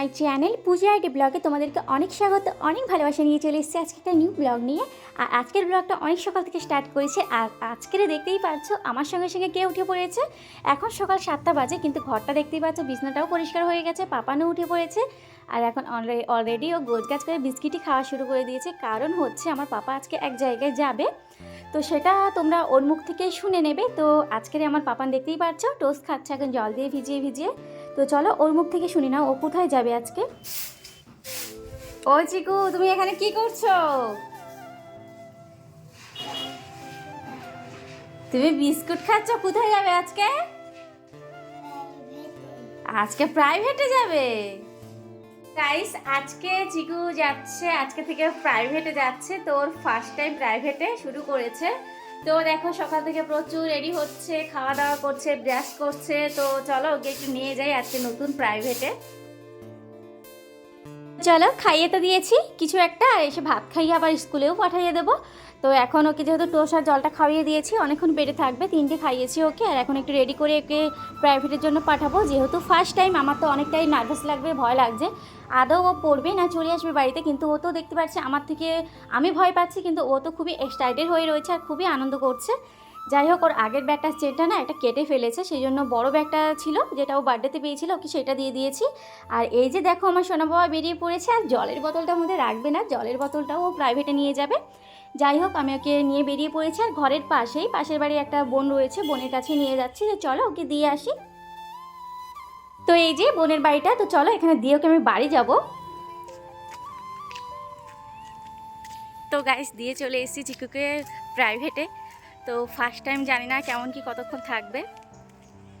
My channel Puja IT ব্লগে তোমাদেরকে অনেক স্বাগত, অনেক ভালোবাসা নিয়ে চলে এসেছি আজকে একটা নিউ ব্লগ নিয়ে। আর আজকের ব্লগটা অনেক সকাল থেকে স্টার্ট করেছে, আর আজকের দেখতেই পারছ আমার সঙ্গে সঙ্গে কে উঠে পড়েছে। এখন সকাল সাতটা বাজে, কিন্তু ঘরটা দেখতেই পাচ্ছ বিছনাটাও পরিষ্কার হয়ে গেছে, পাপানও উঠে পড়েছে। আর এখন অলরেডি ও গোছগাছ করে বিস্কিটই খাওয়া শুরু করে দিয়েছে, কারণ হচ্ছে আমার পাপা আজকে এক জায়গায় যাবে। তো সেটা তোমরা ওর মুখ থেকেই শুনে নেবে। তো আজকের আমার পাপান দেখতেই পাচ্ছ, টোস্ট খাচ্ছে, এখন জল দিয়ে ভিজিয়ে ভিজিয়ে। তো চলো ওর মুখ থেকে শুনি না, ও কোথায় যাবে আজকে? ও চিকু তুমি এখানে কি করছ? তুমি বিস্কুট খাচ্ছ, কোথায় যাবে আজকে? আজকে প্রাইভেটে যাবে। গাইস আজকে চিকু যাচ্ছে, আজকে থেকে প্রাইভেটে যাচ্ছে, তো ওর ফার্স্ট টাইম প্রাইভেটে শুরু করেছে। তো দেখো, সকাল থেকে প্রচুর রেডি হচ্ছে খাওয়া দাওয়া করছে, ব্রাশ করছে। তো চলো ওকে একটু নিয়ে যাই আজকে নতুন প্রাইভেটে। চলো, খাইয়ে তো দিয়েছি কিছু একটা, আর এসে ভাত খাইয়ে আবার স্কুলেও পাঠাইয়ে দেবো। তো এখন ওকে যেহেতু টোস আর জলটা খাইয়ে দিয়েছি, অনেকক্ষণ পেটে থাকবে, তিনটে খাইয়েছি ওকে, আর এখন একটু রেডি করে ওকে প্রাইভেটের জন্য পাঠাবো। যেহেতু ফার্স্ট টাইম আমার তো অনেকটাই নার্ভাস লাগবে, ভয় লাগছে। আদৌ ও পড়বে না চলে আসবে বাড়িতে, কিন্তু ও তো দেখতে পাচ্ছি আমার থেকে আমি ভয় পাচ্ছি, কিন্তু ও তো খুবই এক্সাইটেড হয়ে রয়েছে আর খুবই আনন্দ করছে। যাই হোক, ওর আগের ব্যাগটা চেনটা না একটা কেটে ফেলেছে সেই জন্য বড় ব্যাগটা ছিল, যেটা ও বার্থডেতে পেয়েছিল, ওকে সেটা দিয়ে দিয়েছি। আর এই যে দেখো, আমার সোনা বাবা বেরিয়ে পড়েছে, আর জলের বোতলটা মধ্যে রাখবে না, জলের বোতলটাও ও প্রাইভেটে নিয়ে যাবে। যাই হোক, আমি ওকে নিয়ে বেরিয়ে পড়েছি আর ঘরের পাশেই, পাশের বাড়ি একটা বোন রয়েছে, বোনের কাছে নিয়ে যাচ্ছি। যে চলো ওকে দিয়ে আসি। তো এই যে বোনের বাড়িটা, তো চলো এখানে দিয়ে ওকে আমি বাড়ি যাব। তো গাইস দিয়ে চলে এসেছি চিকুকে প্রাইভেটে তো ফার্স্ট টাইম জানি না কেমন কি কতক্ষণ থাকবে।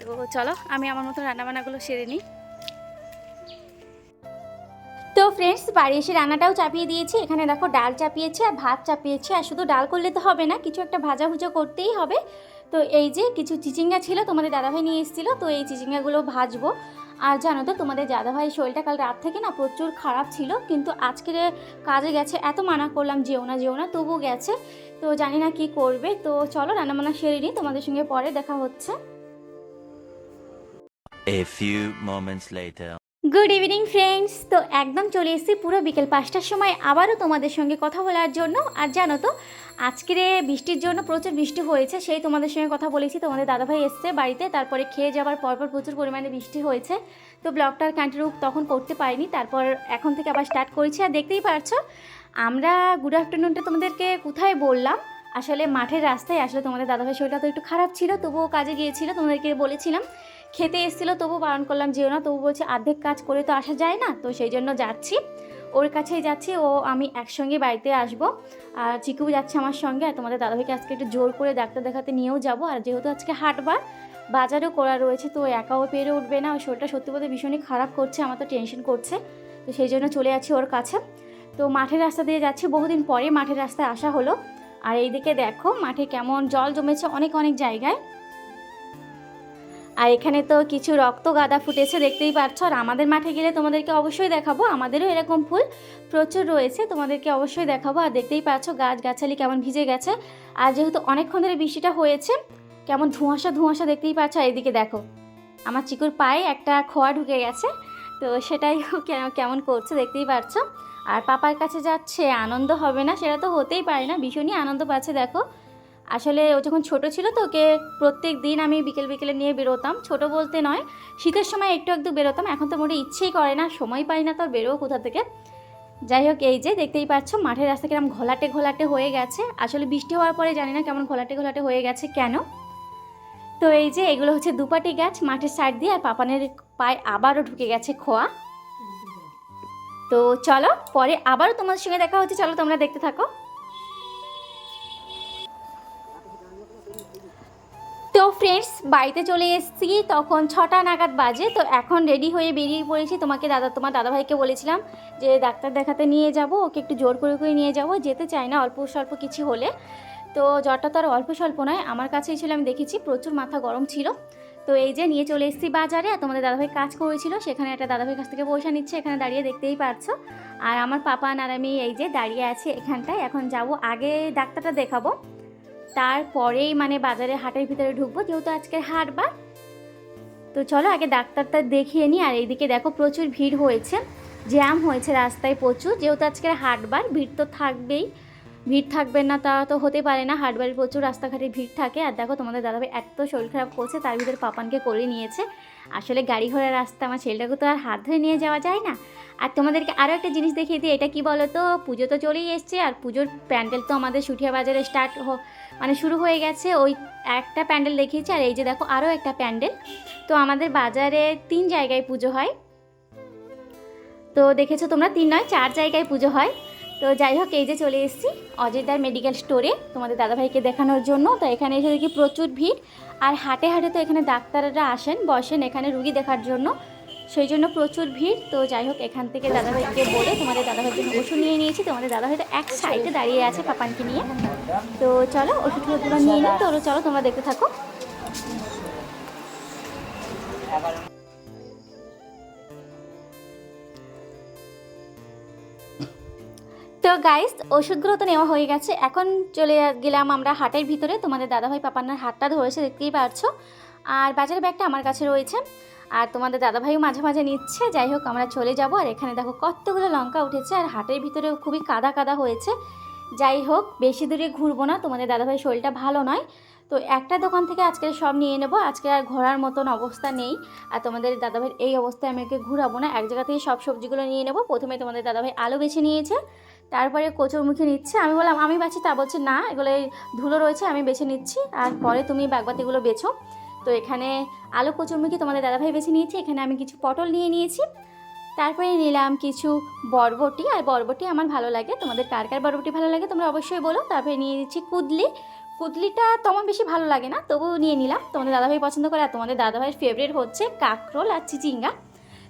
তো চলো, আমি আমার মতো রান্নাবান্নাগুলো সেরে নিই। ফ্রেন্ডস বাড়ি এসে রান্নাটাও চাপিয়ে দিয়েছি। এখানে দেখো ডাল চাপিয়েছি আর ভাত চাপিয়েছি। আর শুধু ডাল করলে তো হবে না, কিছু একটা ভাজা ভুজা করতেই হবে। তো এই যে কিছু চিচিঙ্গা ছিল তোমাদের দাদাভাই নিয়ে এসেছিল, তো এই চিচিঙ্গাগুলো ভাজবো। আর জানো তো, তোমাদের দাদাভাই শরীরটা কাল রাত থেকে না প্রচুর খারাপ ছিল, কিন্তু আজকের কাজে গেছে, এত মানা করলাম, যেও না যেও না তবু গেছে। তো জানি না কি করবে। তো চলো রান্নাবান্না সেরে নিই, তোমাদের সঙ্গে পরে দেখা হচ্ছে। A few moments later. Good evening friends তো একদম চলে এসেছি পুরো বিকেল পাঁচটার সময় আবারও তোমাদের সঙ্গে কথা বলার জন্য। আর জানো তো, আজকের বৃষ্টির জন্য প্রচুর বৃষ্টি হয়েছে, সেই তোমাদের সঙ্গে কথা বলেছি। তোমাদের দাদাভাই এসছে বাড়িতে, তারপরে খেয়ে যাওয়ার পরপর প্রচুর পরিমাণে বৃষ্টি হয়েছে। তো ব্লগটার কন্টিনিউ তখন করতে পারিনি, তারপর এখন থেকে আবার স্টার্ট করেছি। আর দেখতেই পারছ, আমরা গুড আফটারনুনটা তোমাদেরকে কোথায় বললাম? আসলে মাঠের রাস্তায় আসলে তোমাদের দাদাভাই শরীরটা তো একটু খারাপ ছিল, তবুও কাজে গিয়েছিল, তোমাদেরকে বলেছিলাম। খেতে এসেছিল, তবু বারণ করলাম, যেও না, তবু বলছে অর্ধেক কাজ করে তো আসা যায় না, তো সেই জন্য যাচ্ছি। ওর কাছেই যাচ্ছি, ও, আমি একসঙ্গে বাড়িতে আসব, আর চিকু যাচ্ছে আমার সঙ্গে, আর তোমাদের দাদাভাইকে আজকে একটু জোর করে ডাক্তার দেখাতে নিয়েও যাব, আর যেহেতু আজকে হাটবার, বাজারও করা রয়েছে, তো একাও পেরে উঠবে না, ওর শরীরটা সত্যি বলতে ভীষণই খারাপ করছে, আমার তো টেনশন করছে, তো সেই জন্য চলে যাচ্ছি ওর কাছে। তো মাঠের রাস্তা দিয়ে যাচ্ছি, বহুদিন পরে মাঠের রাস্তায় আসা হলো আর এইদিকে দেখো, মাঠে কেমন জল জমেছে অনেক অনেক জায়গায়। আর এখানে তো কিছু রক্ত গাঁদা ফুটেছে, দেখতেই পাচ্ছ। আর আমাদের মাঠে গেলে তোমাদেরকে অবশ্যই দেখাবো, আমাদেরও এরকম ফুল প্রচুর রয়েছে, তোমাদেরকে অবশ্যই দেখাবো। আর দেখতেই পাচ্ছ গাছ গাছালি কেমন ভিজে গেছে। আর যেহেতু অনেকক্ষণ ধরে বৃষ্টিটা হয়েছে, কেমন ধোঁয়াশা ধোঁয়াশা দেখতেই পাচ্ছ। আর এদিকে দেখো, আমার চিকুর পায়ে একটা খোয়া ঢুকে গেছে। তো সেটাই কেমন করছে দেখতেই পাচ্ছ। আর পাপার কাছে যাচ্ছে, আনন্দ হবে না? সেটা তো হতেই পারে না, ভীষণই আনন্দ পাচ্ছে, দেখো। আসলে ও যখন ছোট ছিল তো, ওকে প্রত্যেক দিন আমি বিকেল বিকেলে নিয়ে বেরোতাম। ছোট বলতে নয়, শীতের সময় একটু একটু বেরোতাম। এখন তো মোটে ইচ্ছেই করে না, সময় পাই না তো বেরোও কোথা থেকে? যাই হোক, এই যে দেখতেই পাচ্ছ, মাঠের রাস্তা কিরম ঘোলাটে ঘোলাটে হয়ে গেছে। আসলে বৃষ্টি হওয়ার পরে জানি না কেমন ঘোলাটে ঘোলাটে হয়ে গেছে কেন। তো এই যে এগুলো হচ্ছে দুপাটি গাছ, মাঠের সাইড দিয়ে আর পাপানের পায়ে আবারও ঢুকে গেছে খোয়া। তো চলো, পরে আবারও তোমাদের সঙ্গে দেখা হচ্ছে। চলো, তোমরা দেখতে থাকো। তো ফ্রেন্ডস বাড়িতে চলে এসেছি। তখন ছটা নাগাদ বাজে। তো এখন রেডি হয়ে বেরিয়ে পড়েছি। তোমাকে দাদা, তোমার দাদাভাইকে বলেছিলাম যে ডাক্তার দেখাতে নিয়ে যাব। ওকে একটু জোর করে করে নিয়ে যাব। যেতে চাই না অল্প স্বল্প কিছু হলে। তো জ্বরটা তো আর অল্প স্বল্প নয়। আমার কাছেই ছিল, আমি দেখেছি। প্রচুর মাথা গরম ছিল। তো এই যে নিয়ে চলে এসেছি বাজারে, আর তোমাদের দাদাভাই কাজ করেছিল, সেখানে একটা দাদাভাইয়ের কাছ থেকে পয়সা নিচ্ছে, এখানে দাঁড়িয়ে দেখতেই পারছ আর আমার পাপা আর আমি এই যে দাঁড়িয়ে আছি এখানটায়, এখন যাব, আগে ডাক্তারটা দেখাবো। তারপরেই মানে বাজারে হাটের ভিতরে ঢুকবো, যেহেতু আজকে হাটবার তো চলো আগে ডাক্তারটা দেখিয়ে নিই, আর এইদিকে দেখো প্রচুর ভিড় হয়েছে, জ্যাম হয়েছে রাস্তায় প্রচুর, যেহেতু আজকের হাটবার ভিড় তো থাকবেই। ভিড় থাকবে না, তা তো হতে পারে না। হাটবারে প্রচুর রাস্তাঘাটে ভিড় থাকে। আর দেখো, তোমাদের দাদাভাই এত শরীর খারাপ করছে, তার ভিতরে পাপানকে করে নিয়েছে। আসলে গাড়ি ঘোড়ার রাস্তা, আমার ছেলেটাকে তো আর হাত ধরে নিয়ে যাওয়া যায় না। আর তোমাদেরকে আরও একটা জিনিস দেখিয়ে দিই, এটা কি বলো তো পুজো তো চলেই এসছে, আর পুজোর প্যান্ডেল তো আমাদের সুঠিয়া বাজারে স্টার্ট মানে শুরু হয়ে গেছে। ওই একটা প্যান্ডেল দেখিয়েছি, আর এই যে দেখো আরও একটা প্যান্ডেল। তো আমাদের বাজারে তিন জায়গায় পুজো হয়। তো দেখেছ তোমরা, তিন নয়, চার জায়গায় পুজো হয়। তো যাই হোক, এই যে চলে এসেছি অজয়দার মেডিকেল স্টোরে তোমাদের দাদাভাইকে দেখানোর জন্য। তো এখানে এসে দেখি প্রচুর ভিড়। আর হাটে হাটে তো এখানে ডাক্তাররা আসেন, বসেন এখানে রুগী দেখার জন্য। সেই জন্য প্রচুর ভিড়। তো যাই হোক, এখান থেকে দাদাভাইকে বলে তোমাদের দাদাভাইকে ওষুধ নিয়ে নিয়েছি। তোমাদের দাদাভাই তো এক সাইডে দাঁড়িয়ে আছে পাপানকে নিয়ে। তো চলো, ওষুধগুলো নিয়ে নিই। তো চলো, তোমরা দেখতে থাকো। তো গাইস ওষুধগুলো তো নেওয়া হয়ে গেছে। এখন চলে গেলাম আমরা হাটের ভিতরে। তোমাদের দাদাভাই পাপান্নার হাটটা ধরেছে, দেখতেই পারছ। আর বাজারের ব্যাগটা আমার কাছে রয়েছে। আর তোমাদের দাদাভাইও মাঝে মাঝে নিচ্ছে। যাই হোক, আমরা চলে যাব। আর এখানে দেখো কতগুলো লঙ্কা উঠেছে। আর হাটের ভিতরেও খুবই কাদা কাদা হয়েছে। যাই হোক, বেশি দূরে ঘুরবো না। তোমাদের দাদাভাই শরীরটা ভালো নয়। তো একটা দোকান থেকে আজকে সব নিয়ে নেব। আজকে আর ঘোরার মতন অবস্থা নেই। আর তোমাদের দাদাভাইয়ের এই অবস্থায় আমি ওকে ঘুরাবো না। এক জায়গা থেকে সব সবজিগুলো নিয়ে নেব। প্রথমে তোমাদের দাদাভাই আলু বেছে নিয়েছে। তারপরে কচুরমুখী নিচ্ছে। আমি বললাম, আমি বাছি তা? বলছে, না, এগুলো ধুলো রয়েছে, আমি বেছে নিচ্ছি। আর পরে তুমি বাগবাতিগুলো বেছো। তো এখানে আলু কচুরমুখী তোমাদের দাদাভাই বেছে নিয়েছি। এখানে আমি কিছু পটল নিয়ে নিয়েছি। তারপরে নিলাম কিছু বরবটি। আর বরবটি আমার ভালো লাগে। তোমাদের কার কার বরবটি ভালো লাগে তোমরা অবশ্যই বলো। তারপরে নিয়ে নিচ্ছি কুদলি। কুদলিটা তেমন বেশি ভালো লাগে না, তবুও নিয়ে নিলাম। তোমাদের দাদাভাই পছন্দ করে, আর তোমাদের দাদাভাইয়ের ফেভারিট হচ্ছে কাঁকরোল আর চিচিঙ্গা।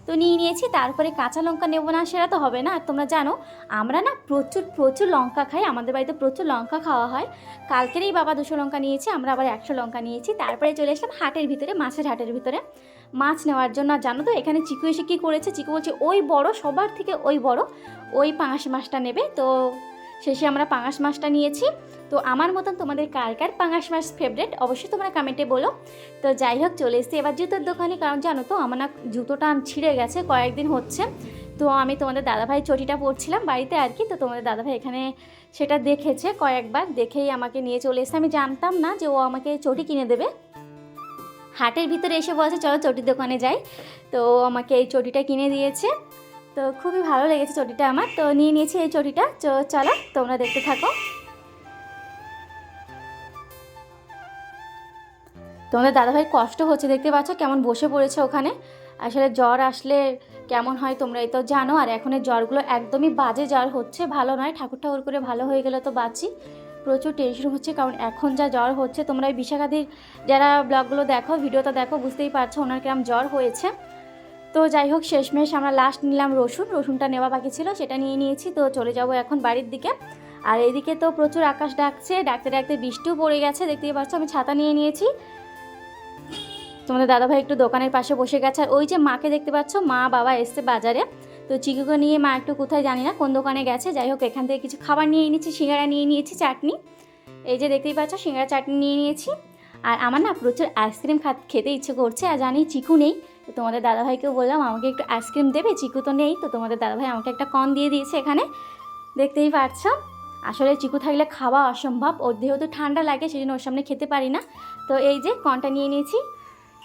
তো নিয়ে নিয়েছি, তারপরে কাঁচা লঙ্কা নেব না, সেটা তো হবে না। আর তোমরা জানো, আমরা না প্রচুর প্রচুর লঙ্কা খাই, আমাদের বাড়িতে প্রচুর লঙ্কা খাওয়া হয়। কালকেরই বাবা দুশো লঙ্কা নিয়েছি, আমরা আবার একশো লঙ্কা নিয়েছি। তারপরে চলে এসলাম হাটের ভিতরে, মাছের হাটের ভিতরে। মাছ নেওয়ার জন্য জানো তো, এখানে চিকু এসে কী করেছে। চিকু বলছে, ওই বড়, সবার থেকে ওই বড়, ওই পাঙাশ মাছটা নেবে। তো শেষে আমরা পাঙাশ মাছটা নিয়েছি। তো আমার মতন তোমাদের কার কার পাঙাশ মাছ ফেভারেট অবশ্যই তোমরা কমেন্টে বলো। তো যাই হোক, চলে এসেছি এবার জুতোর দোকানে। কারণ জানো তো, আমার না জুতোটা ছিঁড়ে গেছে, কয়েকদিন হচ্ছে। তো আমি তোমাদের দাদাভাই চটিটা পরছিলাম বাড়িতে আর কি। তো তোমাদের দাদাভাই এখানে সেটা দেখেছে কয়েকবার, দেখেই আমাকে নিয়ে চলে এসেছে। আমি জানতাম না যে ও আমাকে চটি কিনে দেবে। হাটের ভিতরে এসে বলছে, চলো চটির দোকানে যাই। তো আমাকে এই চটিটা কিনে দিয়েছে। তো খুবই ভালো লেগেছে চটিটা আমার। তো নিয়ে নিয়েছি এই চটিটা। চলো, তোমরা দেখতে থাকো। তোমাদের দাদাভাই কষ্ট হচ্ছে, দেখতে পাচ্ছ কেমন বসে পড়েছে ওখানে। আসলে জ্বর আসলে কেমন হয় তোমরা এই তো জানো, আর এখন জ্বরগুলো একদমই বাজে জ্বর হচ্ছে, ভালো নয়। ঠাকুর ঠাকুর করে ভালো হয়ে গেলে তো বাঁচি। প্রচুর টেনশন হচ্ছে, কারণ এখন যা জ্বর হচ্ছে, তোমরা এই বিশাখাদির যারা ব্লগগুলো দেখো, ভিডিওটা দেখো, বুঝতেই পারছ ওনার কিরম জ্বর হয়েছে। তো যাই হোক, শেষমেশ আমরা লাস্ট নিলাম রসুন। রসুনটা নেওয়া বাকি ছিল, সেটা নিয়ে নিয়েছি। তো চলে যাব এখন বাড়ির দিকে। আর এদিকে তো প্রচুর আকাশ ডাকছে, ডাকতে ডাকতে বৃষ্টিও পড়ে গেছে, দেখতেই পাচ্ছ আমি ছাতা নিয়ে নিয়েছি। তোমাদের দাদাভাই একটু দোকানের পাশে বসে গেছে। আর ওই যে মাকে দেখতে পাচ্ছ, মা বাবা এসছে বাজারে। তো চিকুকে নিয়ে মা একটু কোথায় জানি না, কোন দোকানে গেছে। যাই হোক, এখান থেকে কিছু খাবার নিয়ে নিয়েছি সিঙ্গারা নিয়ে নিয়েছি, চাটনি। এই যে দেখতেই পাচ্ছ, সিঙ্গারা চাটনি নিয়ে নিয়েছি। আর আমার না প্রচুর আইসক্রিম খেতে ইচ্ছে করছে, আর জানি চিকু নেই। তো তোমাদের দাদাভাইকেও বললাম, আমাকে একটু আইসক্রিম দেবে, চিকু তো নেই। তো তোমাদের দাদাভাই আমাকে একটা কন দিয়ে দিয়েছে এখানে। দেখতেই পাচ্ছ? আসলে চিকু থাকলে খাওয়া অসম্ভব। ওর যেহেতু ঠান্ডা লাগে সেই জন্য ওর সামনে খেতে পারি না। তো এই যে কনটা নিয়ে নিয়েছি।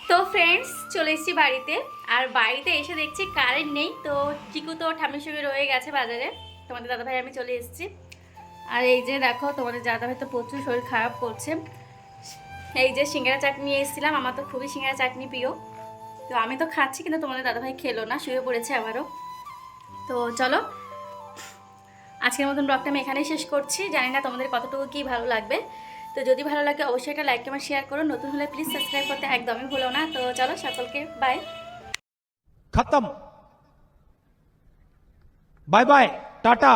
তো ফ্রেন্ডস চলে এসেছি বাড়িতে। আর বাড়িতে এসে দেখছি কারেন্ট নেই। তো চিকু তো ঠাম্মির সঙ্গে রয়ে গেছে বাজারে। তোমাদের দাদাভাই, আমি চলে এসেছি। আর এই যে দেখো, তোমাদের দাদাভাই তো প্রচুর শরীর খারাপ করছে। এই যে সিঙ্গারা চাটনি এসেছিলাম। আমার তো খুবই সিঙ্গারা চাটনি প্রিয়। তো আমি তো খাচ্ছি, কিন্তু তোমাদের দাদাভাই খেলো না, শুয়ে পড়েছে আমারও। তো চলো, আজকের মতন ব্লগটা আমি এখানেই শেষ করছি। জানি না তোমাদের কতটুকু কী ভালো লাগবে। তো যদি ভালো লাগে অবশ্যই একটা লাইক কমেন্ট শেয়ার করো। নতুন হলে প্লিজ সাবস্ক্রাইব করতে একদমই ভুলো না। তো চলো, সকলকে বাই খতম। Bye bye tata.